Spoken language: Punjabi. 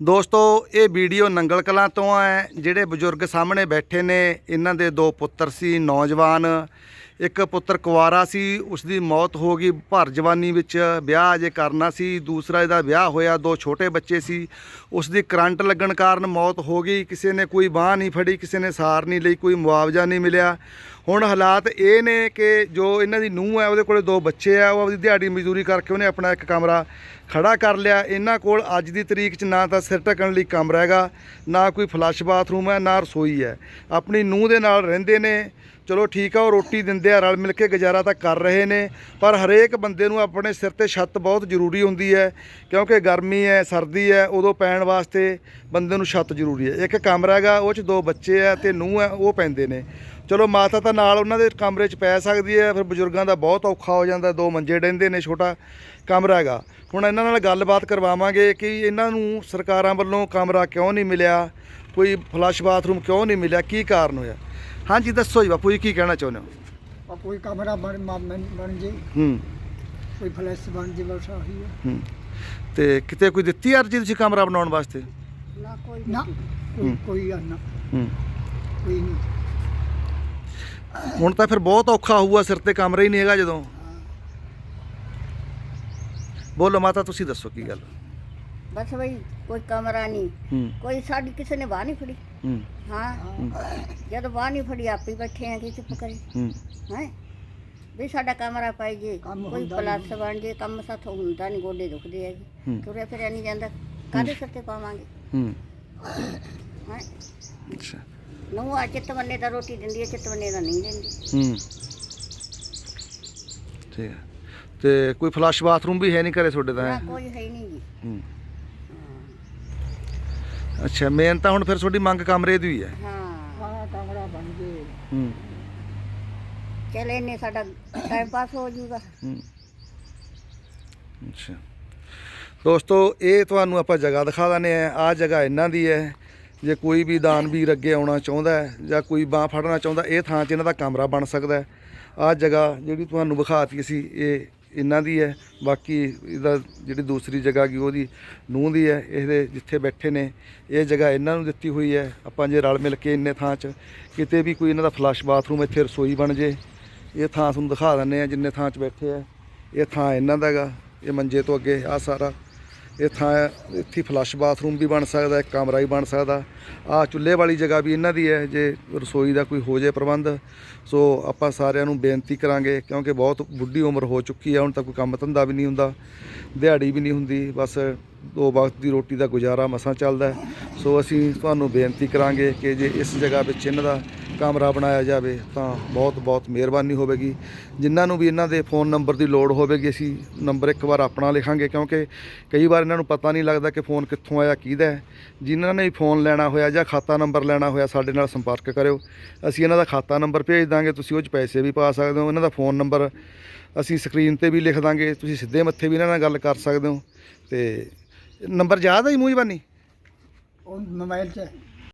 ਦੋਸਤੋ, ਇਹ ਵੀਡੀਓ ਨੰਗਲ ਕਲਾਂ ਤੋਂ ਹੈ, ਜਿਹੜੇ ਬਜ਼ੁਰਗ ਸਾਹਮਣੇ ਬੈਠੇ ਨੇ, ਇਹਨਾਂ ਦੇ ਦੋ ਪੁੱਤਰ ਸੀ, ਨੌਜਵਾਨ। ਇੱਕ ਪੁੱਤਰ ਕੁਵਾਰਾ ਸੀ ਉਸ ਦੀ ਮੌਤ ਹੋ ਗਈ, ਭਰ ਜਵਾਨੀ ਵਿੱਚ ਵਿਆਹ ਅਜੇ ਕਰਨਾ ਸੀ, ਦੂਸਰਾ ਇਹਦਾ ਵਿਆਹ ਹੋਇਆ, ਦੋ ਛੋਟੇ ਬੱਚੇ ਸੀ। ਉਸ ਦੀ ਕਰੰਟ ਲੱਗਣ ਕਾਰਨ ਮੌਤ ਹੋ ਗਈ, ਕਿਸੇ ਨੇ ਕੋਈ ਬਾਹ ਨਹੀਂ ਫੜੀ, ਕਿਸੇ ਨੇ ਸਾਰ ਨਹੀਂ ਲਈ, ਕੋਈ ਮੁਆਵਜ਼ਾ ਨਹੀਂ ਮਿਲਿਆ। ਹੁਣ ਹਾਲਾਤ ਇਹ ਨੇ ਕਿ ਜੋ ਇਹਨਾਂ ਦੀ ਨੂੰਹ ਹੈ, ਉਹਦੇ ਕੋਲੇ ਦੋ ਬੱਚੇ ਆ, ਉਹ ਆਪਦੀ ਦਿਹਾੜੀ ਮਜ਼ਦੂਰੀ ਕਰਕੇ ਉਹਨੇ ਆਪਣਾ ਇੱਕ ਕਮਰਾ ਖੜਾ ਕਰ ਲਿਆ। ਇਹਨਾਂ ਕੋਲ ਅੱਜ ਦੀ ਤਰੀਕ 'ਚ ਨਾ ਤਾਂ ਸਿਰ ਢੱਕਣ ਲਈ ਕਮਰਾ ਹੈਗਾ, ਨਾ ਕੋਈ ਫਲੱਸ਼ ਬਾਥਰੂਮ ਹੈ, ਨਾ ਰਸੋਈ ਹੈ। ਆਪਣੀ ਨੂੰਹ ਦੇ ਨਾਲ ਰਹਿੰਦੇ ਨੇ ਚਲੋ ਠੀਕ ਆ, ਉਹ ਰੋਟੀ ਦਿੰਦੇ ਆ, ਰਲ ਮਿਲ ਕੇ ਗੁਜ਼ਾਰਾ ਤਾਂ ਕਰ ਰਹੇ ਨੇ, ਪਰ ਹਰੇਕ ਬੰਦੇ ਨੂੰ ਆਪਣੇ ਸਿਰ ਤੇ ਛੱਤ ਬਹੁਤ ਜ਼ਰੂਰੀ ਹੁੰਦੀ ਹੈ, ਕਿਉਂਕਿ ਗਰਮੀ ਹੈ, ਸਰਦੀ ਹੈ, ਉਦੋਂ ਪੈਣ ਵਾਸਤੇ ਬੰਦੇ ਨੂੰ ਛੱਤ ਜ਼ਰੂਰੀ ਹੈ। ਇੱਕ ਕਮਰਾ ਹੈਗਾ, ਉਹ 'ਚ ਦੋ ਬੱਚੇ ਆ ਤੇ ਨੂੰਹ ਹੈ ਉਹ ਪੈਂਦੇ ਨੇ। ਚਲੋ ਮਾਤਾ ਤਾਂ ਨਾਲ ਉਹਨਾਂ ਦੇ ਕਮਰੇ 'ਚ ਪੈ ਸਕਦੀ ਹੈ, ਫਿਰ ਬਜ਼ੁਰਗਾਂ ਦਾ ਬਹੁਤ ਔਖਾ ਹੋ ਜਾਂਦਾ, ਦੋ ਮੰਜੇ ਡੈਂਦੇ ਨੇ, ਛੋਟਾ ਕਮਰਾ ਹੈਗਾ। ਹੁਣ ਇਹਨਾਂ ਨਾਲ ਗੱਲਬਾਤ ਕਰਵਾਵਾਂਗੇ ਕਿ ਇਹਨਾਂ ਨੂੰ ਸਰਕਾਰਾਂ ਵੱਲੋਂ ਕਮਰਾ ਕਿਉਂ ਨਹੀਂ ਮਿਲਿਆ, ਕੋਈ ਫਲੱਸ਼ ਬਾਥਰੂਮ ਕਿਉਂ ਨਹੀਂ ਮਿਲਿਆ, ਕੀ ਕਾਰਨ ਹੋਇਆ? ਹਾਂਜੀ ਦੱਸੋ ਜੀ ਬਾਪੂ ਜੀ ਕੀ ਕਹਿਣਾ ਚਾਹੁੰਦੇ ਹੋ? ਆ ਕੋਈ ਕਮਰਾ ਬਣ ਮ- ਬਣ ਬਣ ਜੇ। ਹੂੰ। ਕੋਈ ਫਲੈਸ਼ ਬਣ ਜੇ ਬਸ ਆਹੀ ਹੈ। ਹੂੰ। ਤੇ ਕਿਤੇ ਕੋਈ ਦਿੱਤੀ ਅਰਜੀ ਤੁਸੀਂ ਕਮਰਾ ਬਣਾਉਣ ਵਾਸਤੇ? ਨਾ ਕੋਈ ਨਾ। ਕੋਈ ਕੋਈ ਆ ਨਾ। ਹੂੰ। ਕੋਈ ਨਹੀਂ। ਹੁਣ ਤਾਂ ਫਿਰ ਬਹੁਤ ਔਖਾ ਹੋਊਗਾ ਸਿਰ ਤੇ ਕਮਰਾ ਹੀ ਨਹੀਂ ਹੈਗਾ ਜਦੋਂ। ਬੋਲੋ ਮਾਤਾ ਤੁਸੀਂ ਦੱਸੋ ਕੀ ਗੱਲ? ਬਸ ਬਈ ਕੋਈ ਕਮਰਾ ਨਹੀਂ। ਹੂੰ। ਕੋਈ ਸਾਡੀ ਕਿਸੇ ਨੇ ਬਾਹ ਨਹੀਂ ਫੜੀ। ਹੂੰ। ਹਾਂ। ਜਦ ਬਾਹ ਨਹੀਂ ਫੜੀ ਆਪੇ ਬੈਠੇ ਆਂ ਕਿ ਚੁੱਪ ਕਰੀ। ਹੂੰ। ਹੈ? ਵੀ ਸਾਡਾ ਕਮਰਾ ਪਾਈ ਜੇ ਕੰਮ ਕੋਈ ਹੁੰਦਾ ਪਲਾਸ ਬਣ ਜੇ ਕੰਮ ਸਾਥੋਂ ਹੁੰਦਾ ਨਹੀਂ ਗੋਡੇ ਦੁਖਦੇ ਹੈਗੇ ਹੂੰ। ਤੁਰਿਆ ਫਿਰਿਆ ਨਹੀਂ ਜਾਂਦਾ। ਕਾਹਦੇ ਸਿਰ ਤੇ ਪਾਵਾਂਗੇ? ਹੂੰ। ਹੈ? ਅੱਛਾ। ਨੂੰ ਆ ਦਾ ਰੋਟੀ ਦਿੰਦੀ ਹੈ ਚਿੱਤ ਬੰਨੇ ਦਾ ਨਹੀਂ ਦਿੰਦੀ। ਹੂੰ। ਠੀਕ ਹੈ ਤੇ ਕੋਈ ਫਲੱਸ਼ ਬਾਥਰੂਮ ਵੀ ਹੈ ਨਹੀਂ ਘਰੇ ਤੁਹਾਡੇ ਤਾਂ? ਨਾ? ਕੋਈ ਹੈ ਹੀ ਨਹੀਂ ਜੀ। ਹੂੰ। ਅੱਛਾ ਮੇਨ ਤਾਂ ਹੁਣ ਫਿਰ ਤੁਹਾਡੀ ਮੰਗ ਕਮਰੇ ਦੀ ਹੀ। ਹੈ। ਹਾਂ ਆ ਕਮਰਾ ਬਣ ਜੇ। ਹੂੰ। ਚਲੇ ਨੇ ਸਾਡਾ ਟਾਈਮ ਪਾਸ ਹੋ ਜਾਊਗਾ ਹੂੰ। ਅੱਛਾ। ਦੋਸਤੋ ਇਹ ਤੁਹਾਨੂੰ ਆਪਾਂ ਜਗ੍ਹਾ ਦਿਖਾ ਦਿੰਦੇ ਆ ਆ ਜਗ੍ਹਾ ਇਹਨਾਂ ਦੀ ਹੈ। ਜੇ ਕੋਈ ਵੀ ਦਾਨਵੀਰ ਅੱਗੇ ਆਉਣਾ ਚਾਹੁੰਦਾ ਹੈ ਜਾਂ ਕੋਈ ਬਾਹ ਫੜਨਾ ਚਾਹੁੰਦਾ ਇਹ ਥਾਂ 'ਚ ਇਹਨਾਂ ਦਾ ਕਮਰਾ ਬਣ ਸਕਦਾ ਹੈ। ਆ ਜਗ੍ਹਾ ਜਿਹੜੀ ਤੁਹਾਨੂੰ ਵਿਖਾਤੀ ਅਸੀਂ ਇਹ ਇਹਨਾਂ ਦੀ ਹੈ, ਬਾਕੀ ਇਹਦਾ ਜਿਹੜੀ ਦੂਸਰੀ ਜਗ੍ਹਾ ਗਈ ਉਹਦੀ ਨੂੰਹ ਦੀ ਹੈ, ਇਹਦੇ ਜਿੱਥੇ ਬੈਠੇ ਨੇ, ਇਹ ਜਗ੍ਹਾ ਇਹਨਾਂ ਨੂੰ ਦਿੱਤੀ ਹੋਈ ਹੈ। ਆਪਾਂ ਜੇ ਰਲ ਮਿਲ ਕੇ ਇੰਨੇ ਥਾਂ 'ਚ ਕਿਤੇ ਵੀ ਕੋਈ ਇਹਨਾਂ ਦਾ ਫਲੱਸ਼ ਬਾਥਰੂਮ ਇੱਥੇ ਰਸੋਈ ਬਣ ਜੇ, ਇਹ ਥਾਂ ਤੁਹਾਨੂੰ ਦਿਖਾ ਦਿੰਦੇ ਆ ਜਿੰਨੇ ਥਾਂ 'ਚ ਬੈਠੇ ਆ। ਇਹ ਥਾਂ ਇਹਨਾਂ ਦਾ ਹੈਗਾ, ਇਹ ਮੰਜੇ ਤੋਂ ਅੱਗੇ ਆ ਸਾਰਾ। ਇਹ ਥਾਂ ਇੱਥੇ ਫਲੱਸ਼ ਬਾਥਰੂਮ ਵੀ ਬਣ ਸਕਦਾ ਇੱਕ ਕਮਰਾ ਵੀ ਬਣ ਸਕਦਾ। ਆ ਚੁੱਲ੍ਹੇ ਵਾਲੀ ਜਗ੍ਹਾ ਵੀ ਇਹਨਾਂ ਦੀ ਹੈ, ਜੇ ਰਸੋਈ ਦਾ ਕੋਈ ਹੋ ਜੇ ਪ੍ਰਬੰਧ। ਸੋ ਆਪਾਂ ਸਾਰਿਆਂ ਨੂੰ ਬੇਨਤੀ ਕਰਾਂਗੇ, ਕਿਉਂਕਿ ਬਹੁਤ ਬੁੱਢੀ ਉਮਰ ਹੋ ਚੁੱਕੀ ਹੈ, ਹੁਣ ਤਾਂ ਕੋਈ ਕੰਮ ਧੰਦਾ ਵੀ ਨਹੀਂ ਹੁੰਦਾ, ਦਿਹਾੜੀ ਵੀ ਨਹੀਂ ਹੁੰਦੀ, ਬਸ ਦੋ ਵਕਤ ਦੀ ਰੋਟੀ ਦਾ ਗੁਜ਼ਾਰਾ ਮਸਾਂ ਚੱਲਦਾ ਸੋ ਅਸੀਂ ਤੁਹਾਨੂੰ ਬੇਨਤੀ ਕਰਾਂਗੇ ਕਿ ਜੇ ਇਸ ਜਗ੍ਹਾ ਵਿੱਚ ਇਹਨਾਂ ਦਾ ਕਮਰਾ ਬਣਾਇਆ ਜਾਵੇ ਤਾਂ ਬਹੁਤ ਬਹੁਤ ਮਿਹਰਬਾਨੀ ਹੋਵੇਗੀ। ਜਿਨ੍ਹਾਂ ਨੂੰ ਵੀ ਇਹਨਾਂ ਦੇ ਫੋਨ ਨੰਬਰ ਦੀ ਲੋੜ ਹੋਵੇਗੀ, ਅਸੀਂ ਨੰਬਰ ਇੱਕ ਵਾਰ ਆਪਣਾ ਲਿਖਾਂਗੇ, ਕਿਉਂਕਿ ਕਈ ਵਾਰ ਇਹਨਾਂ ਨੂੰ ਪਤਾ ਨਹੀਂ ਲੱਗਦਾ ਕਿ ਫੋਨ ਕਿੱਥੋਂ ਆਇਆ, ਕਿਹਦਾ ਹੈ। ਜਿਨ੍ਹਾਂ ਨੇ ਫੋਨ ਲੈਣਾ ਹੋਇਆ ਜਾਂ ਖਾਤਾ ਨੰਬਰ ਲੈਣਾ ਹੋਇਆ, ਸਾਡੇ ਨਾਲ ਸੰਪਰਕ ਕਰਿਓ। ਅਸੀਂ ਇਹਨਾਂ ਦਾ ਖਾਤਾ ਨੰਬਰ ਭੇਜ ਦਾਂਗੇ, ਤੁਸੀਂ ਉਹ 'ਚ ਪੈਸੇ ਵੀ ਪਾ ਸਕਦੇ ਹੋ, ਇਹਨਾਂ ਦਾ ਫੋਨ ਨੰਬਰ ਅਸੀਂ ਸਕਰੀਨ ਤੇ ਵੀ ਲਿਖ ਦਾਂਗੇ, ਤੁਸੀਂ ਸਿੱਧੇ ਮੱਥੇ ਵੀ ਇਹਨਾਂ ਨਾਲ ਗੱਲ ਕਰ ਸਕਦੇ ਹੋ। ਤੇ ਨੰਬਰ ਯਾਦ ਹੈ ਜੀ ਮੂੰਹ ਜ਼ਬਾਨੀ ਉਹ ਮੋਬਾਈਲ 'ਚ।